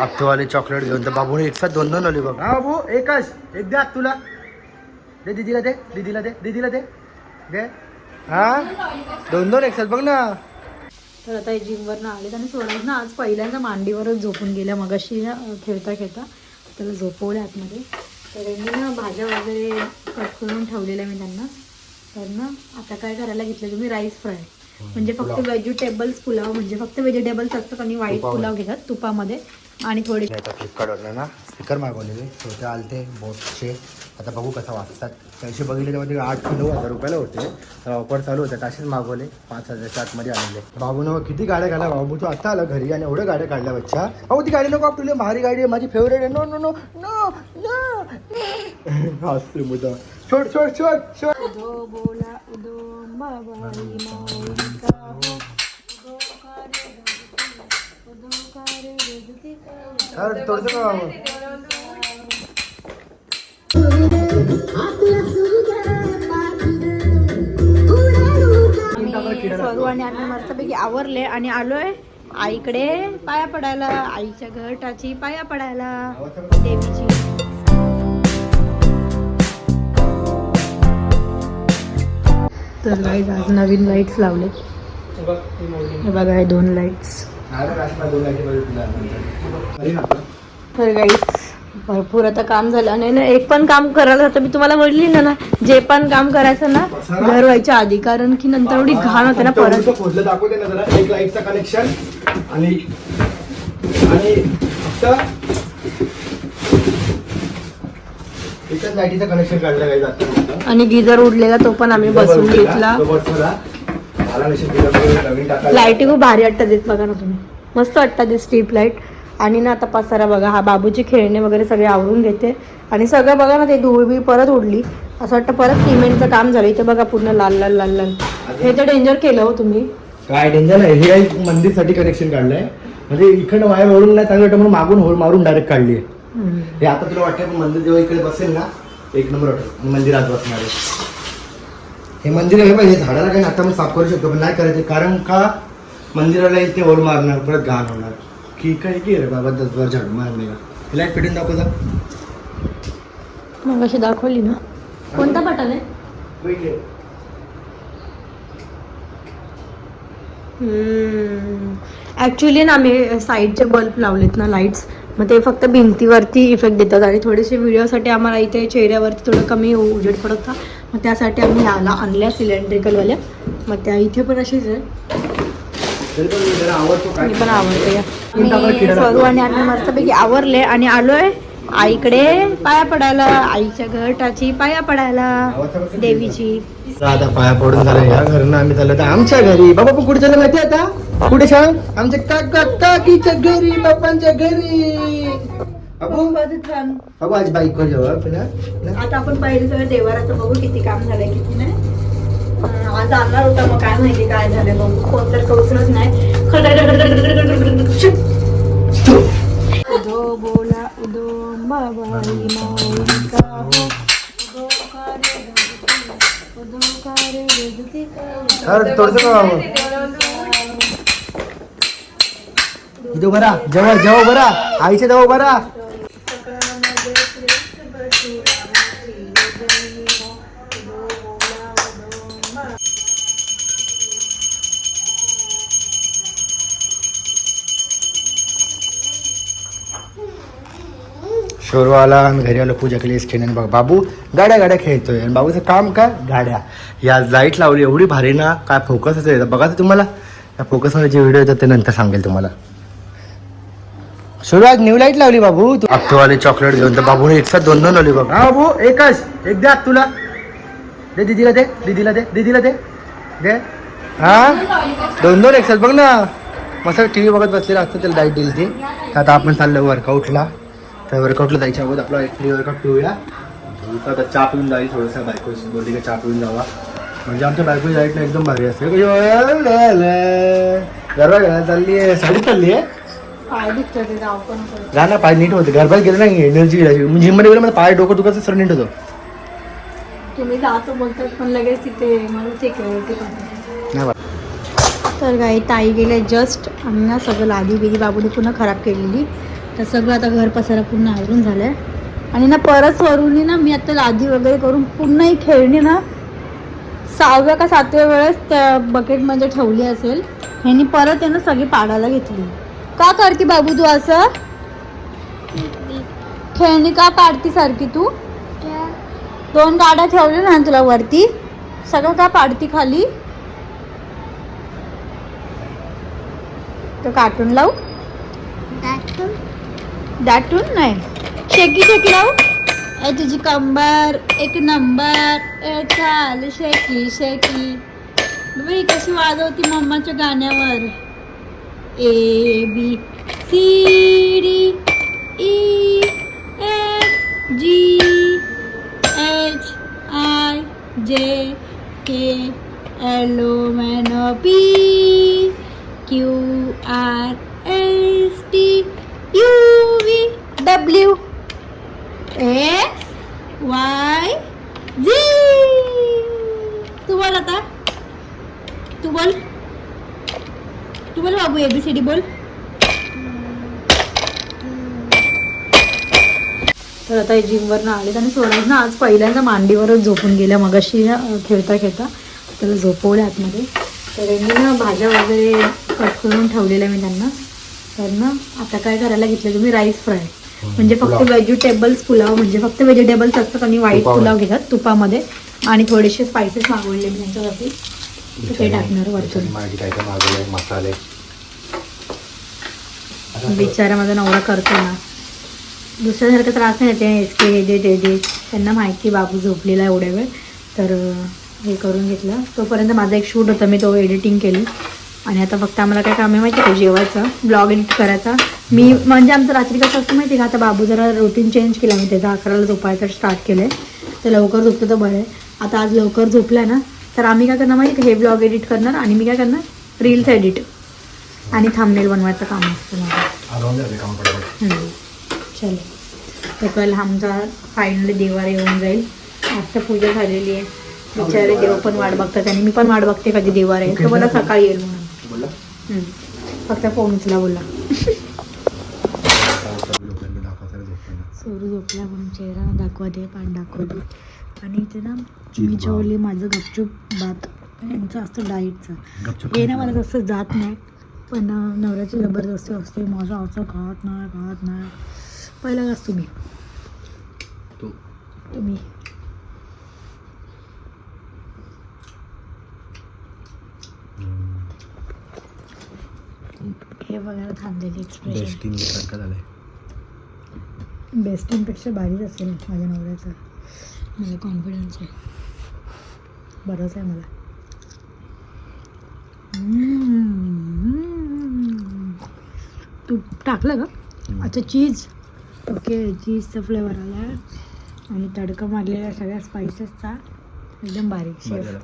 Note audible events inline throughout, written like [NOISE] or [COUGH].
वाले चॉकलेट घेऊन तर बाबूने एकसाथ दोन दोन आली बघ हा बाबू एकच. एक द्या तुला. दे दीदीला दे दीदीला दे दीदीला दे. दे. हा? दोन दोन एकसाथ बघ ना. तर आता जिमवरनं आले आणि स्वराज ना आज पहिल्यांदा मांडीवरच झोपून गेल्या. मगाशी खेळता खेळता त्याला झोपवल्या आतमध्ये. तर मी ना भाज्या वगैरे कट करून ठेवलेल्या मी त्यांना. तर ना आता काय करायला घेतलं? तुम्ही राईस फ्राय म्हणजे फक्त व्हेजिटेबल्स पुलाव म्हणजे फक्त व्हेजिटेबल्स असतात आणि व्हाईट. पुलाव घेतात तुपामध्ये. आणि थोडी आता फ्लिपकार्टवरनं ना स्पीकर मागवलेले. छोटे आलते बोटचे आता बघू कसा वाचतात. त्याशी बघितले तेव्हा ते आठ ते नऊ हजार रुपयाला होते. तर ऑफर चालू होते तसेच मागवले. पाच हजारच्या आतमध्ये आणले. बाबूनं किती गाड्या काढल्या बाबू. तू आता आला घरी आणि एवढ्या गाड्या काढल्या बच्चा. अहो ती गाडी नको तुला भारी गाडी आहे. माझी फेवरेट आहे. No no no no no हसते मुद्दा छोट छोट छोट छोट उदो बोला उदो बाबाई माऊलिका हो. उदो कारे गजती, उदो कारे गजती का. अरे बाबू? स्वरू आणि आम्ही मस्तपैकी आवरले आणि आलोय आईकडे पाया पडायला आईच्या घटाची पाया पडायला देवीची तर गाईज आज नवीन लाईट्स लावले हे बघा हे दोन लाईट्स. तर गाईज भरपूर आता काम झालं. आणि ना एक पण काम करायला होतं मी तुम्हाला बोलली ना ना जे पण काम करायचं ना घर व्हायच्या आधी. कारण की नंतर एवढी घाण होते ना परत. खोदलं दाखवते ना जरा. एक लाईटचा कनेक्शन आणि आणि फक्त एकच लाईटीचं कनेक्शन काढलं काही जातं आणि गिजर उडलेला तो पण आम्ही बसून घेतला. लाईटी खूप भारी वाटतात देत बघा ना तुम्ही. मस्त वाटतात ते स्ट्रीप लाइट आणि ना आता पसारा बघा हा बाबूची खेळणे वगैरे सगळे आवरून घेते. आणि सगळं बघा ना ते धूळ बी परत उडली. असं वाटतं परत सिमेंटचं काम झालं. इथे बघा पूर्ण लाल लाल लाल लाल. हे तर डेंजर केलं हो तुम्ही. काय टेन्शन नाही. हे मंदिरसाठी कनेक्शन काढलंय. म्हणजे इकडनं वायर ओढून नाही चांगलं म्हणून मागून होल मारून डायरेक्ट काढली आहे. हे आता तुला वाटतं पण मंदिर जेव्हा इकडे बसेल ना एक नंबर वाटेल. मंदिरात बसणार आहे. हे मंदिर आहे पाहिजे झाडाला काही आता मी साफ करू शकतो पण नाही करायचं. कारण का? मंदिराला इथे ओढ मारणार परत घाण होणार. की काय की रे बाबा दस बार झाडू मारणे का लाइट पेटून दाखव जा मग अशी दाखवली ना. कोणता बटन आहे? ॲक्च्युली ना आम्ही साईडचे बल्ब लावलेत ना लाईट्स मग ते फक्त भिंतीवरती इफेक्ट देतात आणि थोडेसे व्हिडिओसाठी आम्हाला इथे चेहऱ्यावरती थोडं कमी उजेड पडत होता. मग त्यासाठी आम्ही ह्याला आणल्या सिलेंड्रिकलवाल्या. मग त्या इथे पण अशीच आहे आवडतो मी पण आवडते. आणि आम्ही मस्तपैकी आवरले आणि आलोय. आईकडे पाया पडायला आईच्या घटाची पाया पडायला देवीची. आता पाया पडून झालं या घरनं आम्ही चाललो. आता आमच्या घरी बाबा कुठे चाललं माहिती आता? कुठे सांग आमच्या काका काकीच्या घरी बापांच्या घरी. बाबू बाबू आज बाईक आता आपण पहिले सगळं देवाराचं बघू किती काम झालंय किती नाही. आज आणणार होता मग काय माहिती काय झालंय बघू. कोण तर कौसलच नाही. उदो बोला उदो बाबाई माऊलिका हो. उदो कारे गजती, उदो कारे गजती का. अरे तोडतो का बाबू इथे बरा जेव्हा जेव्हा बरा आईच्या जेव्हा बरा शोरवाला आम्ही घरी आलो पूजा केली खेळण्याने बघा बाबू गाड्या गाड्या खेळतोय. आणि बाबूचं काम काय? गाड्या. या लाइट लावली एवढी भारी ना काय फोकसच आहे बघा तुम्हाला या फोकसमध्ये जे व्हिडिओ येतात ते नंतर सांगेल तुम्हाला. आज न्यू लाइट लावली बाबू तू. वाले चॉकलेट घेऊन तर बाबूने एकसाथ दोन दोन लावली बघा हा बाबू एकच. एक द्या तुला. दे दीदीला दे दीदीला दे दीदीला दे. दे. हा? दोन दोन एकसाथ बघ ना. मस्त टी व्ही बघत बसलेला असतं त्याला लाइट दिली ती. आता आपण चाललो वर्कआउटला तर वर्कआउटला जायच्या अगोदर आपला एक फ्री वर्कआउट पिऊया. आता चहा पिऊन जाईल थोडंसं बायको बोलली का चहा पिऊन जावा. म्हणजे आमच्या बायको लाइट एकदम भारी असते. गरबा घ्यायला चालली आहे साडी चालली आहे. जा ना पाय नीट होते. गरबात गेलं नाही एनर्जी जिममध्ये गेलं मला पाय डोकं दुखायचं सर नीट होतो. तुम्ही जातो बोलतात पण लगेच तिथे मला सिक्युरिटी नाही. तर काही ताई गेले जस्ट आम्ही ना सगळं लादी बिदी बाबूने पुन्हा खराब केलेली. तर सगळं आता घर पसारा पूर्ण आवरून झालंय. आणि ना परत वरून ना मी आता लादी वगैरे करून पूर्ण ही खेळणी ना सहाव्या का सातव्या वेळेस त्या बकेटमध्ये ठेवली असेल. ह्यांनी परत आहे ना सगळी पाडायला घेतली. का करते बाबू तू असं? खेळणी. का पाडती सारखी तू? दोन गाड्या ठेवल्या ना तुला वरती. सगळं का पाडती खाली? तो कार्टून लावू. दाटून नाही शेकी शेकी लावू ए तुझी कंबर एक नंबर ए चाल शेकी शेकी बाई कशी वाजवती मम्माच्या गाण्यावर A B C D E F G H I J K L O N P Q R S T U W W Y Y तू बोल आता. तू बोल. तू बोल बाबू एबीसीडी बोल. तर आता जिमवरनं आलेत आणि सोडायचं ना आज पहिल्यांदा मांडीवरच झोपून गेल्या. मगाशी खेळता खेळता त्याला झोपवल्या आतमध्ये. तर मी ना भाज्या वगैरे कट करून ठेवलेल्या मी त्यांना. तर ना आता काय करायला घेतलं? तुम्ही राईस फ्राय म्हणजे फक्त. व्हेजिटेबल्स पुलाव म्हणजे फक्त व्हेजिटेबल्स असतात आणि व्हाईट. पुलाव घेतात तुपामध्ये. आणि थोडेसे स्पायसेस मागवले मी त्यांच्यासाठी ते टाकणार वरतून. माझी काय काय मागवले? मसाले. बिचारा माझा नवरा करतो ना. दुसऱ्यासारखा त्रास नाही देते. एस के हे दे ते दे. त्यांना माहिती बाबू झोपलेला एवढ्या वेळ. तर हे करून घेतलं. तोपर्यंत माझा एक शूट होता. मी तो एडिटिंग केली. आणि आता फक्त आम्हाला काय काम आहे माहिती आहे का? जेवायचं. ब्लॉग एडिट करायचा. मी म्हणजे आमचं रात्री कसं असतं माहिती आहे का? आता बाबू जरा रुटीन चेंज केला मी त्याचा अकराला झोपायचं स्टार्ट केलं आहे तर लवकर झोपतं तर बरं आहे. आता आज लवकर झोपला ना तर आम्ही काय करणार माहिती आहे? हे ब्लॉग एडिट करणार आणि मी काय करणार? रील्स एडिट आणि थांबनेल बनवायचं काम असतं माझं. चलो. तर कल आमचा फायनली देवार येऊन जाईल. आता पूजा झालेली आहे. बिचारे देव पण वाट बघतात आणि मी पण वाट बघते कधी देवार येईल. तो मला सकाळी येईल म्हणून. फक्त फोन उचला बोला. [LAUGHS] सोरू झोपला म्हणून चेहरा दाखवा दे पाठ दाखवा दे. आणि इथे ना मी. जेवले माझं गपचूप भात. यांचं असतं डाईटचं हे ना मला तसं जात नाही. पण नवऱ्याची जबरदस्ती असते. माझं असं खात नाही खात नाही. पहिला घास तुम्ही. तुम्ही. हे बघायला थांबलेली एक्सप्रेशन बेस्टिंग सारखं झालंय. बेस्टिंगपेक्षा भारीच असेल माझ्या नवऱ्याचं. मला कॉन्फिडन्स आहे. बरंच आहे मला. तूप टाकलं का अच्छा चीज ओके चीजचा फ्लेवर आला. आहे आणि तडका मारलेला सगळ्या स्पायसेसचा एकदम बारीक शेफ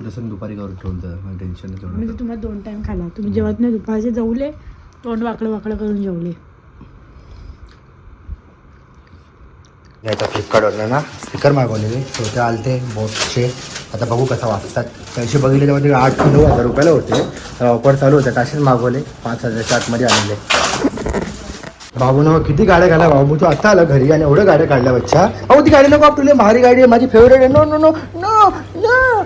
जसं दुपारी करून ठेवलं टेन्शन नाही म्हणजे तुम्हाला दोन टाइम खाला. तुम्ही जेवत नाही दुपारचे जेवले तोंड वाकडं वाकडं करून जेवले. याचा फ्लिपकार्टवरनं ना स्पीकर मागवलेले. छोटे आलते बोटचे आता बघू कसा वाचतात. पैसे बघितले तेव्हा ते आठ नऊ हजार रुपयाला होते. तर ऑफर चालू होत्या तसेच मागवले. पाच हजारच्या आतमध्ये आलेले बाबूनं किती गाड्या काढल्या बाबू तू आता आला घरी आणि एवढं गाड्या काढल्या बच्चा. अहो ती गाडी नको आपली भारी गाडी आहे. माझी फेवरेट आहे. No no no no no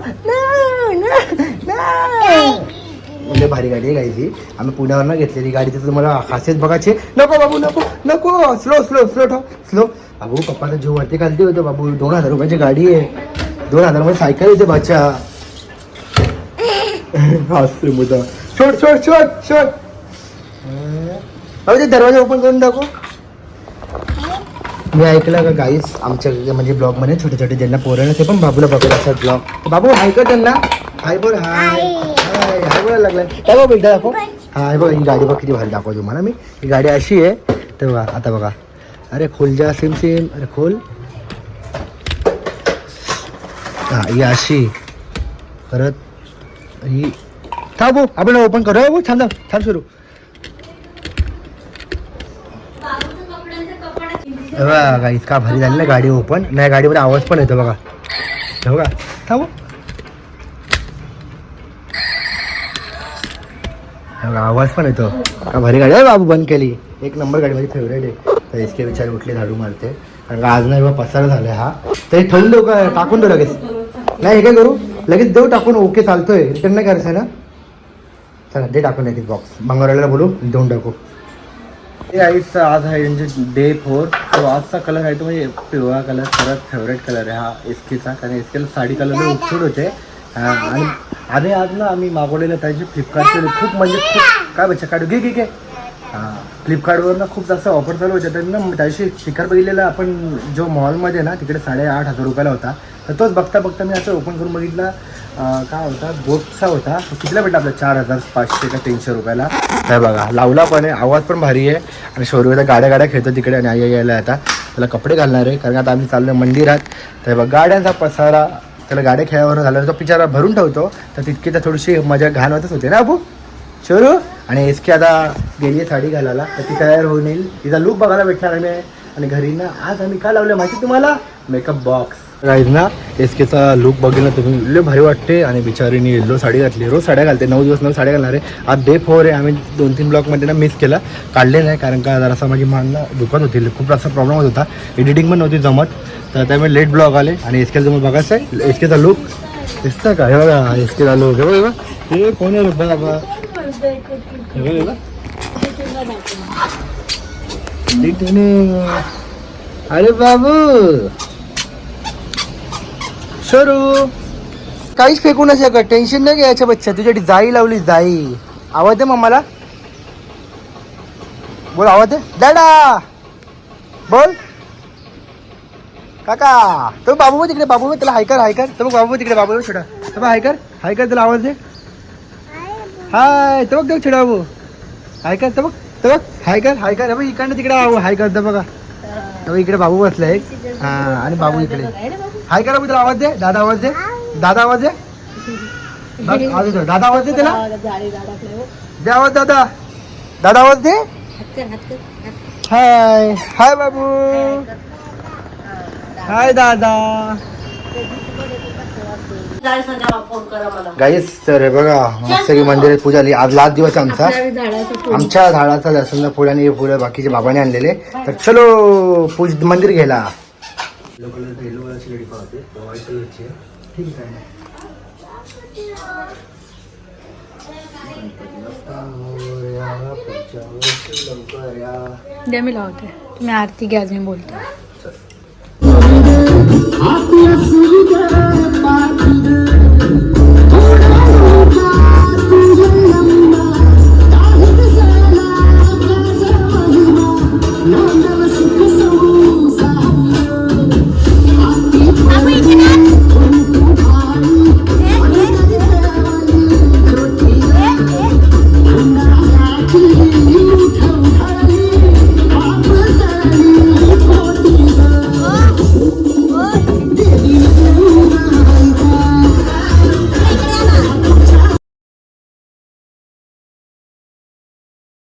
म्हणजे भारी गाडी आहे गायची आम्ही पुण्यावरनं घेतलेली गाडी. तर तुम्हाला खासियत बघायची नको बाबू नको नको. स्लो स्लो स्लो ठो स्लो बाबू पप्पाचा जीव वरती खालती होतो बाबू. दोन हजार रुपयाची गाडी आहे. दोन हजारमध्ये सायकल येते बच्चा हसते मुद्दा सोड सोड सोड सोड अहो ते दरवाजा ओपन करून टाकू मी ऐकलं का गाईस आमच्या म्हणजे ब्लॉगमध्ये छोटे छोटे ज्यांना पोरं ते पण बाबूला बघत असतात ब्लॉग बाबू हाय कर त्यांना. हाय बोल हाय हाय हाय बोलायला लागलाय. काय बघ एकदा दाखव. हाय बघ ही गाडी बघ किती भारी दाखव तुम्हाला मी. ही गाडी अशी आहे. तर बघा आता बघा. अरे खोल जा सिम सिम. अरे खोल. हा ही अशी. परत ही थांबू हो, आपण ओपन करू. हो, हो थांब थांब सुरू. बघा इतका भारी झाली ना गाडी ओपन नाही गाडीमध्ये आवाज पण येतो बघा. हे का थांबू हो. आवाज पण येतो. का भारी गाडी आहे. बाबू बंद केली. एक नंबर गाडी माझी फेवरेट आहे. तर एस के विचार उठले झाडू मारते. कारण का आज नाही बा पसार झालाय हा तरी ठेवून देऊ का? टाकून देऊ लगेच. नाही हे काय करू? लगेच देऊ टाकून ओके चालतोय. रिटर्न नाही करायचं आहे ना? चला दे टाकून लगेच बॉक्स मंगळवारला बोलू देऊन टाकू. हे आईस आज आहे म्हणजे डे फोर तो आजचा कलर आहे तो म्हणजे पिवळा कलर सर्वात फेवरेट कलर आहे हा एस केचा कारण एस केला साडी कलर उत्सुक होते. हां आणि आणि आज ना आम्ही मागवलेलं त्याचे फ्लिपकार्टचे खूप म्हणजे खूप काय बच्चा काढू? घे घे घे. फ्लिपकार्टवर ना खूप जास्त ऑफर चालू होते तर ना त्याशी शिखर बघितलेला आपण जो मॉलमध्ये ना तिकडे साडेआठ हजार रुपयाला होता. तर तोच बघता बघता मी असं ओपन करून बघितला. काय होता? बोटचा होता. तो कितीला भेटला आपला? चार हजार पाचशे का तीनशे रुपयाला. तर बघा लावला पण आहे. आवाज पण भारी आहे. आणि शोरूला गाड्या गाड्या खेळतो तिकडे आणि आई यायला आता. त्याला कपडे घालणार आहे. कारण आता आम्ही चाललो मंदिरात. तर बघा गाड्यांचा पसारा. त्याला गाड्या खेळावर झाला. तो पिचारा भरून ठेवतो. तर तितकी तर थोडीशी मजा घालवतच होते ना अबू शोरू? आणि एस के आता गेली आहे साडी घालायला तर ती तयार होऊन येईल. तिचा लुक बघायला भेटणार आहे आणि घरी ना आज आम्ही काय लावलं माहिती तुम्हाला? मेकअप बॉक्स राईज ना एस केचा लुक बघितला तुम्ही लय भारी वाटते. आणि बिचारीने येल्लो साडी घातली. रोज साड्या घालते. नऊ दिवस नऊ साड्या घालणार आहे. आज डे फोर आहे. आम्ही दोन तीन ब्लॉकमध्ये ना मिस केला. काढले नाही कारण का जरासा माझी मानला दुखत होती. खूप जास्त प्रॉब्लेम होत होता. एडिटिंग पण नव्हती जमत. तर त्यामुळे लेट ब्लॉग आले. आणि एस केचा तुम्हाला बघायचं आहे एस केचा लुक दिसतं का? हे बघा एस केचा लुक हे बघा हे बघा. हे कोण आहे? बघा बघा अरे बाबू। शरू काहीच फेकू नाही टेन्शन नाही घ्यायच्या बच्चा तुझ्यासाठी जाई लावली जाई आवाज दे मम्माला. बोल आवाज दे. दादा! बोल. काका तो बाबू तिकडे बाबू बघ, त्याला हायकर हायकर तर मग बाबू तिकडे बाबू बघ छोटा. तो हायकर हायकर त्याला आवाज दे. हाय तो बघ देऊ छोटा बाबू. हायकर तर मग तो बघ हायकर हायकर हे बघ इकडनं तिकडे आहो हायकर तो बघा. तो बघ, इकडे बाबू बसलाय. हा आणि बाबू इकडे. हाय करा तुला आवाज दे. दादा आवाज दे. दादा आवाज दे. बघ, आवाज येतोय. दादा आवाज दे त्याला. दे आवाज दादा. दादा आवाज दे. हाय. हाय बाबू. हाय दादा. गाईस तर हे बघा मस्त मंदिरात पूजा आली. आज लास्ट दिवस आहे आमचा. आमच्या झाडाचा लसूण फुल आणि हे फुलं बाकीचे बाबाने आणलेले. तर चलो पूज मंदिर घ्यायला. द्या मी लावते. तुम्ही आरती घ्या मी बोलते.